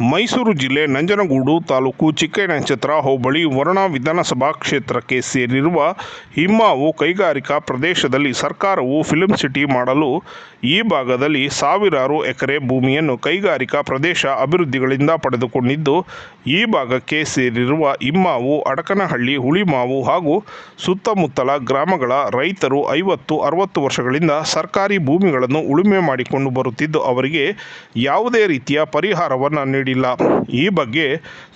ಮೈಸೂರು ಜಿಲ್ಲೆ ನಂಜನಗೂಡು ತಾಲೂಕು ಚಿಕ್ಕನಕ್ಷತ್ರ ಹೋಬಳಿ ವರುಣ ವಿಧಾನಸಭಾ ಕ್ಷೇತ್ರಕ್ಕೆ ಸೇರಿರುವ ಹಿಮ್ಮಾವು ಕೈಗಾರಿಕಾ ಪ್ರದೇಶದಲ್ಲಿ ಸರ್ಕಾರವು ಫಿಲ್ಮ್ ಸಿಟಿ ಮಾಡಲು ಈ ಭಾಗದಲ್ಲಿ ಸಾವಿರಾರು ಎಕರೆ ಭೂಮಿಯನ್ನು ಕೈಗಾರಿಕಾ ಪ್ರದೇಶ ಅಭಿವೃದ್ಧಿಗಳಿಂದ ಪಡೆದುಕೊಂಡಿದ್ದು, ಈ ಭಾಗಕ್ಕೆ ಸೇರಿರುವ ಹಿಮ್ಮಾವು, ಅಡಕನಹಳ್ಳಿ, ಹುಳಿಮಾವು ಹಾಗೂ ಸುತ್ತಮುತ್ತಲ ಗ್ರಾಮಗಳ ರೈತರು ಐವತ್ತು, ಅರವತ್ತು ವರ್ಷಗಳಿಂದ ಸರ್ಕಾರಿ ಭೂಮಿಗಳನ್ನು ಉಳುಮೆ ಮಾಡಿಕೊಂಡು ಬರುತ್ತಿದ್ದು, ಅವರಿಗೆ ಯಾವುದೇ ರೀತಿಯ ಪರಿಹಾರವನ್ನು ನೀಡಿಲ್ಲ. ಈ ಬಗ್ಗೆ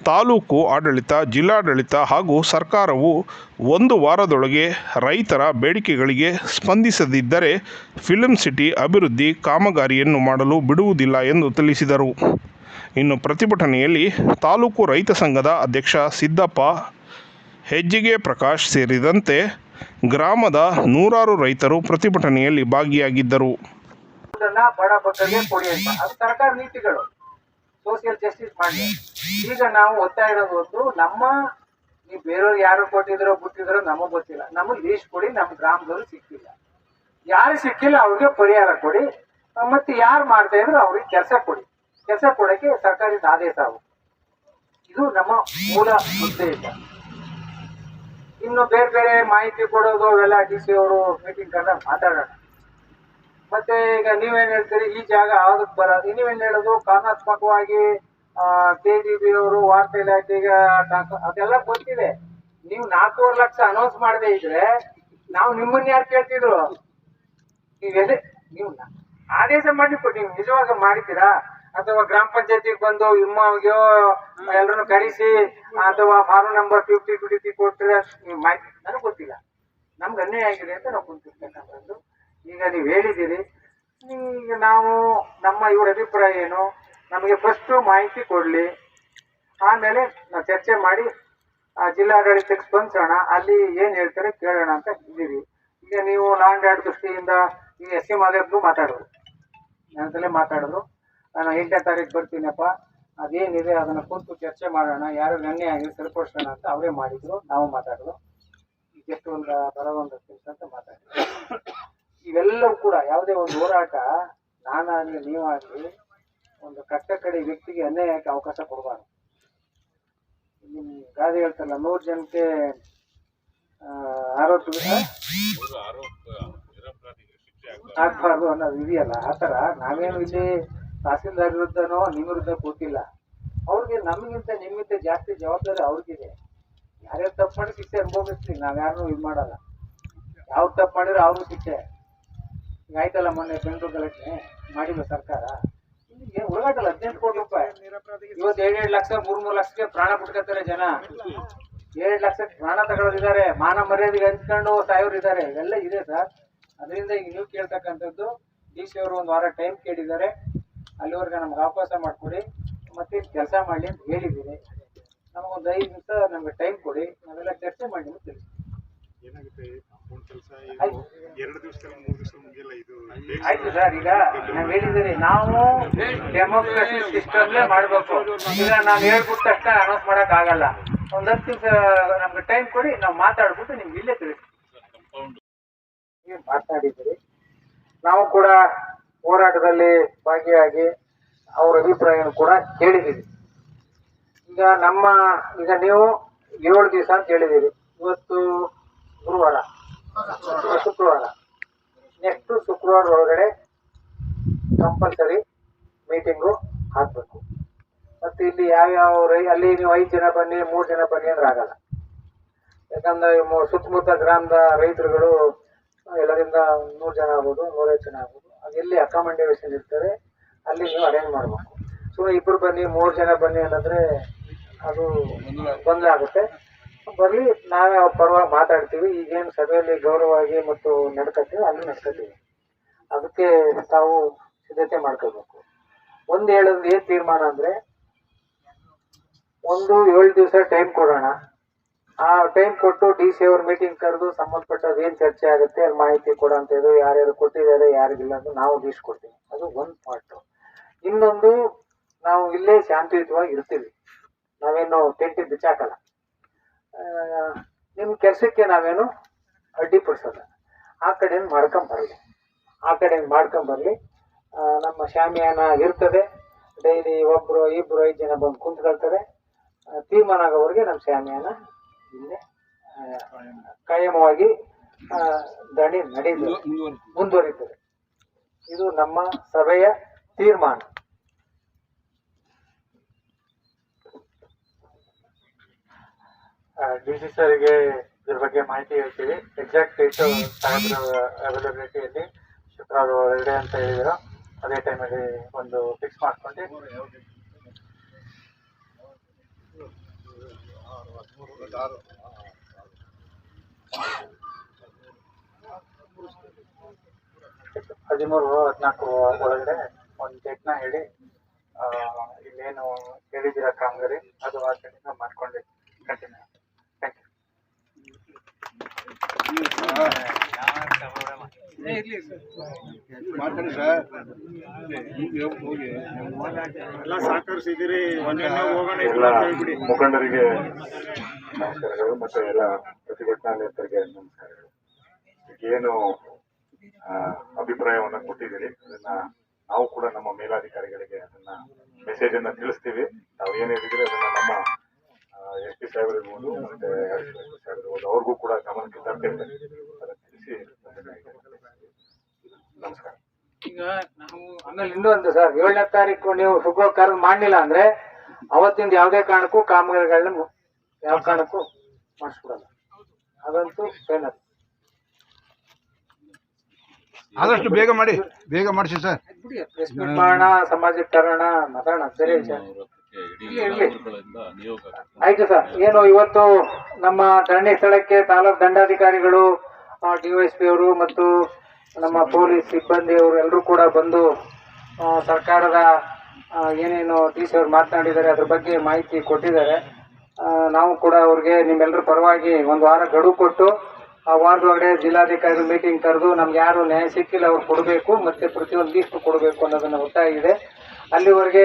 ತಾಲೂಕು ಆಡಳಿತ, ಜಿಲ್ಲಾಡಳಿತ ಹಾಗೂ ಸರ್ಕಾರವು ಒಂದು ವಾರದೊಳಗೆ ರೈತರ ಬೇಡಿಕೆಗಳಿಗೆ ಸ್ಪಂದಿಸದಿದ್ದರೆ ಫಿಲಂ ಸಿಟಿ ಅಭಿವೃದ್ಧಿ ಕಾಮಗಾರಿಯನ್ನು ಮಾಡಲು ಬಿಡುವುದಿಲ್ಲ ಎಂದು ತಿಳಿಸಿದರು. ಇನ್ನು ಪ್ರತಿಭಟನೆಯಲ್ಲಿ ತಾಲೂಕು ರೈತ ಸಂಘದ ಅಧ್ಯಕ್ಷ ಸಿದ್ದಪ್ಪ, ಹೆಜ್ಜಿಗೆ ಪ್ರಕಾಶ್ ಸೇರಿದಂತೆ ಗ್ರಾಮದ ನೂರಾರು ರೈತರು ಪ್ರತಿಭಟನೆಯಲ್ಲಿ ಭಾಗಿಯಾಗಿದ್ದರು. ಬಡ ಸರ್ಕಾರ ನೀತಿಗಳು. ಸೋಷಿಯಲ್ ಜಸ್ಟಿಸ್ ಮಾಡಿ ಈಗ ನಾವು ಒತ್ತಾಯ ಇರೋದು ನಮ್ಮ ನೀವು ಬೇರೆಯವ್ರು ಯಾರು ಕೊಟ್ಟಿದ್ರೋ, ಬಿಟ್ಟಿದ್ರೋ ನಮಗ್ ಗೊತ್ತಿಲ್ಲ. ನಮಗೆ ಲೀಸ್ಟ್ ಕೊಡಿ ನಮ್ಮ ಗ್ರಾಮದವ್ರು ಸಿಕ್ಕಿಲ್ಲ. ಯಾರು ಸಿಕ್ಕಿಲ್ಲ, ಅವ್ರಿಗೆ ಪರಿಹಾರ ಕೊಡಿ. ಮತ್ತೆ ಯಾರು ಮಾಡ್ತಾ ಇದ್ರು ಅವ್ರಿಗೆ ಕೆಲಸ ಕೊಡಿ. ಕೆಲಸ ಕೊಡಕ್ಕೆ ಸರ್ಕಾರದ ಆದೇಶ ಅವು ಇದು ನಮ್ಮ ಮೂಲ ಉದ್ದೇಶ. ಇನ್ನು ಬೇರೆ ಬೇರೆ ಮಾಹಿತಿ ಕೊಡೋದು ಅವೆಲ್ಲ ಡಿ ಸಿ ಅವರು ಮೀಟಿಂಗ್ ಕರೆದಾಗ ಮಾತಾಡೋಣ. ಮತ್ತೆ ಈಗ ನೀವೇನ್ ಹೇಳ್ತೀರಿ, ಈ ಜಾಗ ಆದಕ್ಕೆ ಬರ ನೀವೇನ್ ಹೇಳೋದು, ಕಾನೂನಾತ್ಮಕವಾಗಿ ಕೆ ಜಿ ಬಿ ಅವರು ವಾರ್ತಾ ಇಲಾಖೆಗೆ ಅದೆಲ್ಲ ಗೊತ್ತಿದೆ. ನೀವು ನಾಲ್ಕೂವರೆ ಲಕ್ಷ ಅನೌನ್ಸ್ ಮಾಡದೆ ಇದ್ರೆ, ನಾವು ನಿಮ್ಮನ್ನ ಯಾರು ಕೇಳ್ತಿದ್ರು? ನೀವು ನೀವು ಆದೇಶ ಮಾಡಿ ಕೊಡಿ, ನೀವು ನಿಜವಾಗ ಮಾಡಿದ್ದೀರಾ? ಅಥವಾ ಗ್ರಾಮ ಪಂಚಾಯತಿಗೆ ಬಂದು ಇಮ್ಮಾವಿಗೆ ಎಲ್ಲರನ್ನು ಕರೆಸಿ, ಅಥವಾ ಫಾರ್ಮ್ ನಂಬರ್ ಫಿಫ್ಟಿ ಟ್ವಿಟಿ ಕೊಟ್ಟರೆ ನನಗೆ ಗೊತ್ತಿಲ್ಲ. ನಮ್ಗೆ ಅನ್ಯಾಯ ಆಗಿದೆ ಅಂತ ನಾವು ಕುಂತಿರ್ತಕ್ಕಂಥದ್ದು ಈಗ ನೀವು ಹೇಳಿದ್ದೀರಿ. ಈಗ ನಾವು ನಮ್ಮ ಇವರ ಅಭಿಪ್ರಾಯ ಏನು? ನಮಗೆ ಫಸ್ಟು ಮಾಹಿತಿ ಕೊಡಲಿ. ಆಮೇಲೆ ನಾವು ಚರ್ಚೆ ಮಾಡಿ ಆ, ಜಿಲ್ಲಾಡಳಿತಕ್ಕೆ ಸ್ಪಂದಿಸೋಣ. ಅಲ್ಲಿ ಏನು ಹೇಳ್ತಾರೆ ಕೇಳೋಣ ಅಂತ ಇದ್ದೀವಿ. ಈಗ ನೀವು ಲ್ಯಾಂಡ್ ಆರ್ಡ್ ದೃಷ್ಟಿಯಿಂದ ಈ ಎಸ್ ಸಿ ಮಾದೇವ್ಗೂ ಮಾತಾಡೋದು ನನ್ನದಲ್ಲೇ ಮಾತಾಡೋದು ನಾನು ಎಂಟನೇ ತಾರೀಕು ಬರ್ತೀನಪ್ಪ. ಅದೇನಿದೆ ಅದನ್ನ ಕೂತು ಚರ್ಚೆ ಮಾಡೋಣ. ಯಾರು ನೆನ್ನೆ ಆಗಿ ಸರಿಪಡಿಸೋಣ ಅಂತ ಅವರೇ ಮಾಡಿದ್ರು. ನಾವು ಮಾತಾಡೋದು. ಈಗ ಒಂದು ಒಂದು ನಿಮಿಷ ಅಂತ ಮಾತಾಡಿದ್ರು. ಇವೆಲ್ಲವೂ ಕೂಡ ಯಾವುದೇ ಒಂದು ಹೋರಾಟ ನಾನಾಗಲಿ ನೀವಾಗಲಿ ಒಂದು ಕಟ್ಟ ಕಡೆ ವ್ಯಕ್ತಿಗೆ ಅನ್ಯಾಯಕ್ಕೆ ಅವಕಾಶ ಕೊಡಬಾರ್ದು. ನಿಮ್ ಗಾದೆ ಹೇಳ್ತಾರಲ್ಲ ನೂರು ಜನಕ್ಕೆ ಆರೋಪ ಆಗ್ಬಾರ್ದು. ಅನ್ನೋದು ಇದೆಯಲ್ಲ ಆ ಥರ ನಾವೇನು ಇಲ್ಲಿ ತಹಸೀಲ್ದಾರ್ ವಿರುದ್ಧನೋ ನಿಮ್ಮ ವಿರುದ್ಧ ಕೂತಿಲ್ಲ. ಅವ್ರಿಗೆ ನಮಗಿಂತ ನಿಮ್ಗಿಂತ ಜಾಸ್ತಿ ಜವಾಬ್ದಾರಿ ಅವ್ರಿಗಿದೆ. ಯಾರ್ಯಾರು ತಪ್ಪು ಮಾಡಿ ಶಿಕ್ಷೆ ಅನುಭವಿಸ್ತೀವಿ ನಾವು ಯಾರನ್ನೂ ಇದು ಮಾಡಲ್ಲ. ಯಾವ ತಪ್ಪು ಮಾಡಿದ್ರೆ ಅವ್ರಿಗೂ ಶಿಕ್ಷೆ. ಆಯ್ತಲ್ಲ ಮೊನ್ನೆ ಬೆಂಗಳೂರು ಗಲಾಟೆ ಮಾಡಿಲ್ಲ ಸರ್ಕಾರ. ಹುಡುಗಾಟಲ್ಲ ಹದಿನೆಂಟು ಕೋಟಿ ರೂಪಾಯಿ. ಇವತ್ತು ಏಳು ಲಕ್ಷ ಮೂರ್ ಮೂರು ಲಕ್ಷಕ್ಕೆ ಪ್ರಾಣ ಬಿಟ್ಕೋತಾರೆ ಜನ. ಏಳು ಲಕ್ಷಕ್ಕೆ ಪ್ರಾಣ ತಗೊಳ್ಳೋದಿದ್ದಾರೆ ಮಾನ ಮರ್ಯಾದೆಗೆ ಹಂಚ್ಕೊಂಡು ಇದ್ದಾರೆ ಇವೆಲ್ಲ ಇದೆ ಸರ್. ಅದರಿಂದ ಈಗ ನೀವು ಕೇಳ್ತಕ್ಕಂಥದ್ದು, ಡಿ ಸಿ ಅವರು ಒಂದು ವಾರ ಟೈಮ್ ಕೇಳಿದ್ದಾರೆ. ಅಲ್ಲಿವರೆಗೆ ನಮ್ಗೆ ಅವಕಾಶ ಮಾಡಿಕೊಡಿ. ಮತ್ತೆ ಕೆಲಸ ಮಾಡಿ ಅಂತ ಹೇಳಿದ್ದೀನಿ. ನಮಗೊಂದು ಐದು ನಿಮಿಷ ನಮಗೆ ಟೈಮ್ ಕೊಡಿ. ನಾವೆಲ್ಲ ಚರ್ಚೆ ಮಾಡಿ ಅಂತ ತಿಳಿಸ್ತೀವಿ ಕೆಲಸ. ಎರಡು ದಿವಸದಲ್ಲಿ ಮೂರು ದಿವಸ ಮುಗಿಯಲ್ಲ ಇದು ಆಯ್ತು ಸರ್ ಈಗ ನಾವು ಹೇಳಿದ್ದೀರಿ ನಾವು ಡೆಮೋಕ್ರಸಿ ಸಿಸ್ಟಮ್ಲೇ ಮಾಡಬೇಕು. ಈಗ ನಾನು ಹೇಳ್ಬಿಟ್ಟ ತಕ್ಷಣ ಅನೌನ್ಸ್ ಮಾಡಕ್ ಆಗಲ್ಲ ಒಂದ್ ಹತ್ತು ದಿವಸ ನಮ್ಗೆ ಟೈಮ್ ಕೊಡಿ ನಾವು ಮಾತಾಡ್ಬಿಟ್ಟು ನಿಮ್ಗೆ ಇಲ್ಲೇ ತಿಳಿಸಿ ನೀವು ಮಾತನಾಡಿದ್ದೀರಿ ನಾವು ಕೂಡ ಹೋರಾಟದಲ್ಲಿ ಭಾಗಿಯಾಗಿ ಅವ್ರ ಅಭಿಪ್ರಾಯ ಕೂಡ ಕೇಳಿದ್ದೀವಿ ಈಗ ನಮ್ಮ ಈಗ ನೀವು ಏಳು ದಿವಸ ಅಂತ ಹೇಳಿದ್ದೀರಿ. ಇವತ್ತು ಗುರುವಾರ. ಶುಕ್ರವಾರ. ನೆಕ್ಸ್ಟ್ ಶುಕ್ರವಾರ ಒಳಗಡೆ ಕಂಪಲ್ಸರಿ ಮೀಟಿಂಗು ಹಾಕಬೇಕು. ಮತ್ತೆ ಇಲ್ಲಿ ಯಾವ್ಯಾವ ರೈ ಅಲ್ಲಿ ನೀವು ಐದು ಜನ ಬನ್ನಿ ಮೂರು ಜನ ಬನ್ನಿ ಅಂದ್ರೆ ಆಗಲ್ಲ. ಯಾಕಂದ್ರೆ ಸುತ್ತಮುತ್ತ ಗ್ರಾಮದ ರೈತರುಗಳು ಎಲ್ಲರಿಂದ ನೂರು ಜನ ಆಗ್ಬೋದು ನೂರೈದು ಜನ ಆಗ್ಬೋದು. ಅದು ಎಲ್ಲಿ ಅಕಾಮಂಡೇಷನ್ ಇರ್ತಾರೆ ಅಲ್ಲಿ ನೀವು ಅರೇಂಜ್ ಮಾಡಬೇಕು. ಸುಮ್ಮನೆ ಇಬ್ಬರು ಬನ್ನಿ ಮೂರು ಜನ ಬನ್ನಿ ಅಂತಂದ್ರೆ ಅದು ಗೊಂದಲ ಆಗುತ್ತೆ. ಬರ್ಲಿ, ನಾವೇ ಅವ್ರ ಪರವಾಗಿ ಮಾತಾಡ್ತೀವಿ. ಈಗೇನು ಸಭೆಯಲ್ಲಿ ಗೌರವವಾಗಿ ಮತ್ತು ನಡ್ಕತ್ತೀವಿ, ಅಲ್ಲಿ ನಡ್ಕತ್ತೀವಿ. ಅದಕ್ಕೆ ತಾವು ಸಿದ್ಧತೆ ಮಾಡ್ಕೋಬೇಕು. ಒಂದು ಹೇಳೋದು ಏನ್ ತೀರ್ಮಾನ ಅಂದರೆ, ಒಂದು ಏಳು ದಿವಸ ಟೈಮ್ ಕೊಡೋಣ. ಆ ಟೈಮ್ ಕೊಟ್ಟು ಡಿ ಸಿ ಅವ್ರ ಮೀಟಿಂಗ್ ಕರೆದು ಸಂಬಂಧಪಟ್ಟದ್ದು ಏನು ಚರ್ಚೆ ಆಗುತ್ತೆ ಅಲ್ಲಿ ಮಾಹಿತಿ ಕೊಡೋ ಅಂತ ಇದು ಯಾರ್ಯಾರು ಕೊಟ್ಟಿದ್ದಾರೆ, ಯಾರಿಗಿಲ್ಲ ಅಂತ ನಾವು ಲೀಸ್ಟ್ ಕೊಡ್ತೀವಿ ಅದು ಒಂದು ಪಾರ್ಟ್ ಇನ್ನೊಂದು, ನಾವು ಇಲ್ಲೇ ಶಾಂತಿಯುತವಾಗಿ ಇರ್ತೀವಿ. ನಾವೇನು ಟೆಂಟಿ ಬಿಚ್ಚಾಕಲ್ಲ. ಆ, ನಿಮ್ ಕೆಲಸಕ್ಕೆ ನಾವೇನು ಅಡ್ಡಿಪಡಿಸಲ್ಲ ಆ ಕಡೆಯಿಂದ ಮಾಡ್ಕೊಂಡ್ ಬರಲಿ. ಆ ಕಡೆಯಿಂದ ಮಾಡ್ಕೊಂಬರಲಿ ಬರ್ಲಿ. ನಮ್ಮ ಶಾಮಿಯಾನ ಇರ್ತದೆ. ಡೈಲಿ ಒಬ್ಬರು ಇಬ್ಬರು ಐದು ಜನ ಬಂದು ಕುಂತ್ಕೊಳ್ತಾರೆ. ತೀರ್ಮಾನ ಆಗೋವರೆಗೆ ನಮ್ಮ ಶಾಮಿಯಾನ ಇಲ್ಲೇ ಕಾಯಮವಾಗಿ ದಣಿ ನಡೀತದೆ ಮುಂದುವರಿತದೆ. ಇದು ನಮ್ಮ ಸಭೆಯ ತೀರ್ಮಾನ. ಡಿ ಸಿ ಸರ್ಗೆ ಇದ್ರ ಬಗ್ಗೆ ಮಾಹಿತಿ ಹೇಳ್ತೀವಿ. ಎಕ್ಸಾಕ್ಟ್ ಡೇಟ್ ಸಾಹೇಬ್ರ ಅವೈಲಬಿಲಿಟಿಯಲ್ಲಿ ಶುಕ್ರವಾರ ಒಳಗಡೆ ಅಂತ ಹೇಳಿದ್ರು. ಅದೇ ಟೈಮಲ್ಲಿ ಒಂದು ಫಿಕ್ಸ್ ಮಾಡ್ಕೊಂಡು. ಹದಿಮೂರು, ಹದಿನಾಲ್ಕು ಒಳಗಡೆ ಒಂದು ಡೇಟ್ನ ಹೇಳಿ ಇಲ್ಲೇನು ಹೇಳಿದ್ದೀರಾ ಕಾಮಗಾರಿ? ಅದು ಆ ಕಡೆಯಿಂದ ಮಾಡ್ಕೊಂಡು ಕಂಟಿನ್ಯೂ ಥ್ಯಾಂಕ್ ಯು ಎಲ್ಲ ಸಹಕರಿಸಿದಿರಿ ಒಂದೆಲ್ಲ ಹೋಗೋಣ ಎಲ್ಲ ಮುಖಂಡರಿಗೆ ನಮಸ್ಕಾರಗಳು ಮತ್ತೆ ಎಲ್ಲ ಪ್ರತಿಭಟನಾ ನೇತರಿಗೆ ನಮಸ್ಕಾರಗಳು. ಏನು ಆ, ಅಭಿಪ್ರಾಯವನ್ನ ಕೊಟ್ಟಿದ್ದೀರಿ. ಅದನ್ನ ನಾವು ಕೂಡ ನಮ್ಮ ಮೇಲಾಧಿಕಾರಿಗಳಿಗೆ ಅದನ್ನ ಮೆಸೇಜ್ ಅನ್ನ ತಿಳಿಸ್ತೀವಿ. ನಾವು ಏನ್ ಹೇಳಿದ್ರೆ ಅದನ್ನ ನಮ್ಮ ಎಸ್ ಪಿ ಸಾಹೇಬ್ ಇರ್ಬೋದು ಮತ್ತೆ ಸಾಹೇಬ್ ಇರ್ಬೋದು ಅವ್ರಿಗೂ ಕೂಡ ಗಮನಕ್ಕೆ ತರ್ತೇವೆ ತಿಳಿಸಿ. ನಮಸ್ಕಾರ ಈಗ ನಾವು ಆಮೇಲೆ ಇನ್ನೊಂದು ಸರ್ ಏಳನೇ ತಾರೀಕು ನೀವು ಶುಭ ಕಾರ್ಯ ಮಾಡಲಿಲ್ಲ ಅಂದ್ರೆ ಅವತ್ತಿಂದ ಯಾವುದೇ ಕಾರಣಕ್ಕೂ ಕಾಮಗಾರಿಗಳನ್ನ ಯಾವ ಕಾರಣಕ್ಕೂ ಮಾಡಿಸ್ಕೊಡಲ್ಲ ಅದಂತೂ ಫೇನಸ್ ಆದಷ್ಟು ಬೇಗ ಮಾಡಿ ಬೇಗ ಮಾಡಿಸಿ ಸರ್ ಮಾಡೋಣ ಸಮಾಜಕ್ಕೆ ತರೋಣ ಮಾತಾಡೋಣ ಸರಿ ಸರ್. ಆಯ್ತು ಸರ್. ಏನು ಇವತ್ತು ನಮ್ಮ ಧರಣಿ ಸ್ಥಳಕ್ಕೆ ತಾಲೂಕ್ ದಂಡಾಧಿಕಾರಿಗಳು ಡಿವೈಎಸ್ಪಿ ಅವರು ಮತ್ತು ನಮ್ಮ ಪೊಲೀಸ್ ಸಿಬ್ಬಂದಿ ಅವರು ಎಲ್ಲರೂ ಕೂಡ ಬಂದು ಸರ್ಕಾರದ ಏನೇನು ಟಿ ಸಿ ಅವರು ಮಾತನಾಡಿದ್ದಾರೆ ಅದ್ರ ಬಗ್ಗೆ ಮಾಹಿತಿ ಕೊಟ್ಟಿದ್ದಾರೆ. ನಾವು ಕೂಡ ಅವ್ರಿಗೆ ನಿಮ್ಮೆಲ್ಲರ ಪರವಾಗಿ ಒಂದು ವಾರ ಗಡುವು ಕೊಟ್ಟು ಆ ವಾರದೊಳಗಡೆ ಜಿಲ್ಲಾಧಿಕಾರಿ ಮೀಟಿಂಗ್ ಕರೆದು ನಮ್ಗೆ ಯಾರು ನ್ಯಾಯ ಸಿಕ್ಕಿಲ್ಲ ಅವ್ರು ಕೊಡಬೇಕು ಮತ್ತೆ ಪ್ರತಿಯೊಂದು ಲೀಸ್ಟ್ ಕೊಡಬೇಕು ಅನ್ನೋದನ್ನ ಒತ್ತಾಯ ಇದೆ. ಅಲ್ಲಿವರೆಗೆ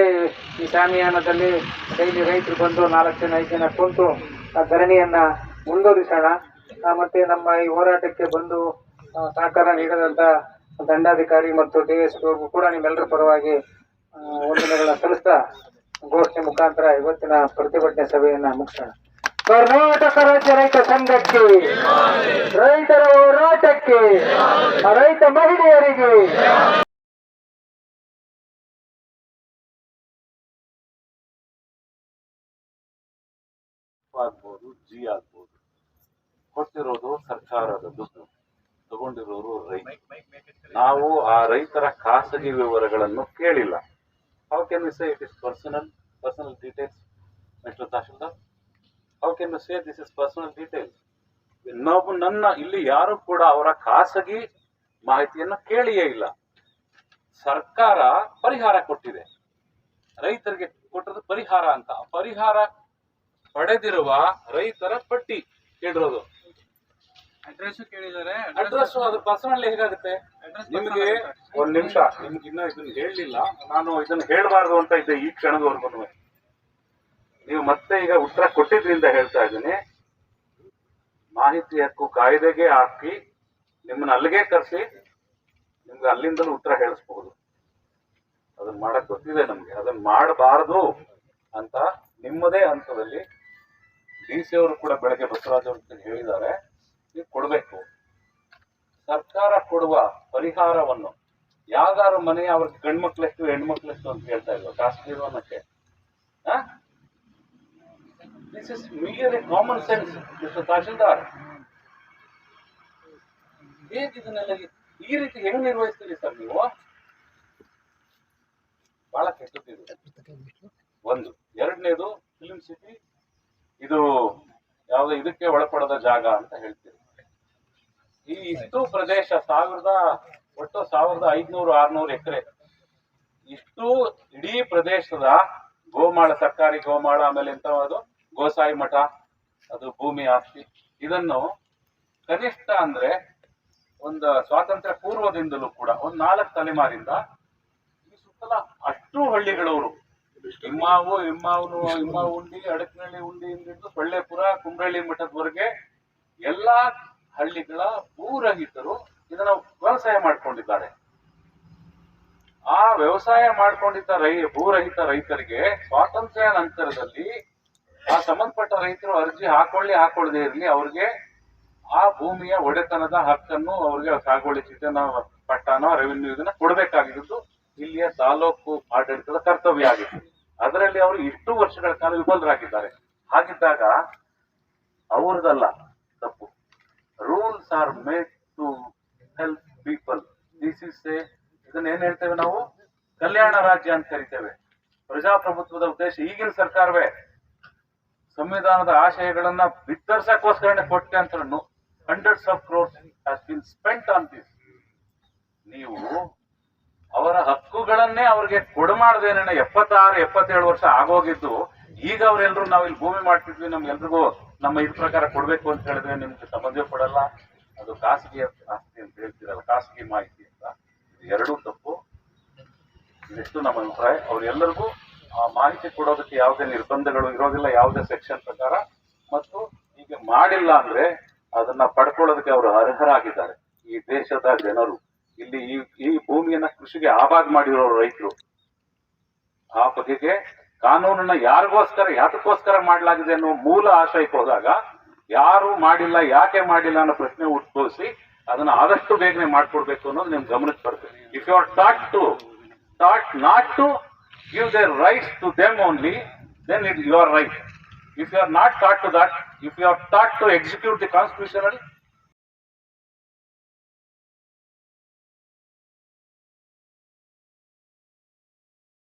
ಈ ಸಾಮಿಯಾನದಲ್ಲಿ ಡೈಲಿ ರೈತರು ಬಂದು ನಾಲ್ಕು ಜನ, ಐದು ಜನ ಕುಂತು ಆ ಧರಣಿಯನ್ನ ಮುಂದುವರಿಸೋಣ. ಮತ್ತೆ ನಮ್ಮ ಈ ಹೋರಾಟಕ್ಕೆ ಬಂದು ಸಹಕಾರ ನೀಡಿದಂತ ದಂಡಾಧಿಕಾರಿ ಮತ್ತು ಡಿ ಎಸ್ ಕೂಡ ನಿಮ್ಮೆಲ್ಲರ ಪರವಾಗಿ ವಂದನೆಗಳ ಸಲ್ಲಿಸ್ತಾ ಘೋಷಣೆ ಮುಖಾಂತರ ಇವತ್ತಿನ ಪ್ರತಿಭಟನೆ ಸಭೆಯನ್ನ ಮುಗಿಸೋಣ. ಕರ್ನಾಟಕ ರಾಜ್ಯ ರೈತ ಸಂಘಕ್ಕೆ, ರೈತರ ಹೋರಾಟಕ್ಕೆ, ರೈತ ಮಹಿಳೆಯರಿಗೆ. ಜಿ ಆಗ್ಬೋದು. ಕೊಟ್ಟಿರೋದು ಸರ್ಕಾರದ ದುಡ್ಡು. ತಗೊಂಡಿರೋರು ರೈತ. ನಾವು ಆ ರೈತರ ಖಾಸಗಿ ವಿವರಗಳನ್ನು ಕೇಳಿಲ್ಲ. How can we say it is personal personal details mister Tahsildar? How can we say this is personal details ನಾವು ನನ್ನ ಇಲ್ಲಿ ಯಾರು ಕೂಡ ಅವರ ಖಾಸಗಿ ಮಾಹಿತಿಯನ್ನು ಕೇಳಿಯೇ ಇಲ್ಲ. ಸರ್ಕಾರ ಪರಿಹಾರ ಕೊಟ್ಟಿದೆ. ರೈತರಿಗೆ ಕೊಟ್ಟದ್ದು ಪರಿಹಾರ ಅಂತ. ಪರಿಹಾರ ಪಡೆದಿರುವ ರೈತರ ಪಟ್ಟಿ ಕೇಳಿರೋದು. ಅಡ್ರೆಸ್ ಅಡ್ರೆಸ್ ಅದು ಪರ್ಸನಲ್ ಹೇಗಾಗುತ್ತೆ? ನಿಮಗೆ ಒಂದ್ ನಿಮಿಷ ನಿಮ್ಗೆ ಇನ್ನ ಇದನ್ನ ಹೇಳಲಿಲ್ಲ ನಾನು ಇದನ್ನ ಹೇಳಬಾರ್ದು ಅಂತ ಇದ್ದೆ ಈ ಕ್ಷಣದವರೆಗೂ. ನೀವು ಮತ್ತೆ ಈಗ ಉತ್ತರ ಕೊಟ್ಟಿದ್ರಿಂದ ಹೇಳ್ತಾ ಇದ್ದೀನಿ. ಮಾಹಿತಿ ಹಕ್ಕು ಕಾಯ್ದೆಗೆ ಹಾಕಿ ನಿಮ್ಮನ್ನ ಅಲ್ಲಿಗೆ ಕರೆಸಿ ನಿಮ್ಗೆ ಅಲ್ಲಿಂದಲೂ ಉತ್ತರ ಹೇಳಿಸ್ಬಹುದು. ಅದನ್ನ ಮಾಡಕ್ ಗೊತ್ತಿದೆ ನಮ್ಗೆ. ಅದನ್ನ ಮಾಡಬಾರದು ಅಂತ ನಿಮ್ಮದೇ ಹಂತದಲ್ಲಿ ಡಿ ಸಿ ಅವರು ಕೂಡ ಬೆಳಗ್ಗೆ ಬಸವರಾಜ್ ಅವರು ಹೇಳಿದ್ದಾರೆ, ನೀವು ಕೊಡಬೇಕು. ಸರ್ಕಾರ ಕೊಡುವ ಪರಿಹಾರವನ್ನು ಯಾವ್ದಾರ ಮನೆ ಅವ್ರಿಗೆ ಗಂಡ್ಮಕ್ಳೆಷ್ಟು, ಹೆಣ್ಮಕ್ಳೆಷ್ಟು ಅಂತ ಹೇಳ್ತಾ ಇದ್ರು ಖಾಸಗಿ ಅನ್ನಕ್ಕೆ this is mere common sense mister Tahsildar. ಹೇಗೆ ಈ ರೀತಿ ಹೆಂಗ್ ನಿರ್ವಹಿಸ್ತೀರಿ ಸರ್ ನೀವು? ಬಹಳ ಕೆಟ್ಟದಿದೆ ಒಂದು, ಎರಡನೇದು ಫಿಲ್ಮ್ ಸಿಟಿ ಇದು ಯಾವುದೋ ಇದಕ್ಕೆ ಒಳಪಡದ ಜಾಗ ಅಂತ ಹೇಳ್ತೀವಿ. ಈ ಇಷ್ಟು ಪ್ರದೇಶ ಸಾವಿರದ, ಒಟ್ಟು ಸಾವಿರದ ಐದ್ನೂರು ಆರ್ನೂರು ಎಕರೆ. ಇಷ್ಟು ಇಡೀ ಪ್ರದೇಶದ ಗೋಮಾಳ, ಸರ್ಕಾರಿ ಗೋಮಾಳ, ಆಮೇಲೆ ಎಂತವದು ಗೋಸಾಯಿ ಮಠ, ಅದು ಭೂಮಿ ಆಸ್ತಿ. ಇದನ್ನು ಕನಿಷ್ಠ ಅಂದ್ರೆ ಒಂದು ಸ್ವಾತಂತ್ರ್ಯ ಪೂರ್ವದಿಂದಲೂ ಕೂಡ, ಒಂದು ನಾಲ್ಕು ತಲೆಮಾರಿಂದ ಈ ಸುತ್ತಲ ಅಷ್ಟು ಹಳ್ಳಿಗಳವರು ಇಮ್ಮಾವು ಇಮ್ಮಾವನು ಇಮ್ಮಾವು ಉಂಡಿ ಅಡಕನಹಳ್ಳಿ ಉಂಡಿಯಿಂದ ಹಿಡಿದು ಸೊಳ್ಳೆಪುರ ಕುಂಬಳ್ಳಿ ಮಠದವರೆಗೆ ಎಲ್ಲಾ ಹಳ್ಳಿಗಳ ಭೂರಹಿತರು ಇದನ್ನ ವ್ಯವಸಾಯ ಮಾಡ್ಕೊಂಡಿದ್ದಾರೆ. ಆ ವ್ಯವಸಾಯ ಮಾಡ್ಕೊಂಡಿದ್ದ ರೈ, ಭೂರಹಿತ ರೈತರಿಗೆ ಸ್ವಾತಂತ್ರ್ಯ ನಂತರದಲ್ಲಿ ಆ ಸಂಬಂಧಪಟ್ಟ ರೈತರು ಅರ್ಜಿ ಹಾಕೊಳ್ಳಿ, ಹಾಕೊಳ್ಳದೆ ಇರಲಿ, ಅವ್ರಿಗೆ ಆ ಭೂಮಿಯ ಒಡೆತನದ ಹಕ್ಕನ್ನು ಅವ್ರಿಗೆ ಸಾಗುವಳಿ ಸಿದ್ಧ ಪಟ್ಟನೋ ರೆವಿನ್ಯೂ ಇದನ್ನ ಕೊಡಬೇಕಾಗಿದ್ದು ಇಲ್ಲಿಯ ತಾಲೂಕು ಆಡಳಿತದ ಕರ್ತವ್ಯ ಆಗಿತ್ತು. ಅದರಲ್ಲಿ ಅವರು ಇಷ್ಟು ವರ್ಷಗಳ ಕಾಲ ವಿಫಲರಾಗಿದ್ದಾರೆ. ಹಾಗಿದ್ದಾಗ ಅವರದಲ್ಲ ತಪ್ಪು. Rules are made to help people this is a ಇದನ್ನ ಏನ್ ಹೇಳ್ತೇವೆ ನಾವು? ಕಲ್ಯಾಣ ರಾಜ್ಯ ಅಂತ ಕರಿತೇವೆ. ಪ್ರಜಾಪ್ರಭುತ್ವದ ಉದ್ದೇಶ ಈಗಿನ ಸರ್ಕಾರವೇ ಸಂವಿಧಾನದ ಆಶಯಗಳನ್ನ ಬಿತ್ತರಿಸಕ್ಕೋಸ್ಕರನೇ ಕೊಟ್ಟೆ ಅಂತ hundreds of crores been spent on this ನೀವು ಅವರ ಹಕ್ಕುಗಳನ್ನೇ ಅವ್ರಿಗೆ ಕೊಡಮಾಡ್ದೇನೆ ಎಪ್ಪತ್ತಾರು, ಎಪ್ಪತ್ತೇಳು ವರ್ಷ ಆಗೋಗಿದ್ದು, ಈಗ ಅವರೆಲ್ಲರೂ ನಾವು ಇಲ್ಲಿ ಭೂಮಿ ಮಾಡ್ತಿದ್ವಿ ನಮ್ಗೆಲ್ರಿಗೂ ನಮ್ಮ ಇದ್ ಪ್ರಕಾರ ಕೊಡ್ಬೇಕು ಅಂತ ಹೇಳಿದ್ರೆ ನಿಮ್ಗೆ ಸಂಬಂಧ ಪಡಲ್ಲ ಅದು ಖಾಸಗಿ ಆಸ್ತಿ ಅಂತ ಹೇಳ್ತೀರಲ್ಲ, ಖಾಸಗಿ ಮಾಹಿತಿ ಅಂತ. ಇದು ಎರಡೂ ತಪ್ಪು. ಇದಿಷ್ಟು ನಮ್ಮ ಅಭಿಪ್ರಾಯ. ಅವ್ರೆಲ್ಲರಿಗೂ ಆ ಮಾಹಿತಿ ಕೊಡೋದಕ್ಕೆ ಯಾವುದೇ ನಿರ್ಬಂಧಗಳು ಇರೋದಿಲ್ಲ, ಯಾವುದೇ ಸೆಕ್ಷನ್ ಪ್ರಕಾರ. ಮತ್ತು ಹೀಗೆ ಮಾಡಿಲ್ಲ ಅಂದ್ರೆ ಅದನ್ನ ಪಡ್ಕೊಳ್ಳೋದಕ್ಕೆ ಅವರು ಅರ್ಹರಾಗಿದ್ದಾರೆ. ಈ ದೇಶದ ಜನರು. ಇಲ್ಲಿ ಈ ಈ ಭೂಮಿಯನ್ನ ಕೃಷಿಗೆ ಆಬಾದ್ ಮಾಡಿರೋ ರೈತರು. ಆ ಬಗೆಗೆ ಕಾನೂನನ್ನ ಯಾರಿಗೋಸ್ಕರ, ಯಾತಕ್ಕೋಸ್ಕರ ಮಾಡಲಾಗಿದೆ ಅನ್ನೋ ಮೂಲ ಆಶಯಕ್ಕೆ ಹೋದಾಗ ಯಾರು ಮಾಡಿಲ್ಲ, ಯಾಕೆ ಮಾಡಿಲ್ಲ ಅನ್ನೋ ಪ್ರಶ್ನೆ ಉದ್ಭವಿಸಿ ಅದನ್ನ ಆದಷ್ಟು ಬೇಗನೆ ಮಾಡ್ಕೊಡ್ಬೇಕು ಅನ್ನೋದು ನಿಮ್ ಗಮನಕ್ಕೆ ಬರ್ತದೆ if you are taught to taught not to give their rights to them only then it you are right if you are not taught to that if you are taught to execute the constitutional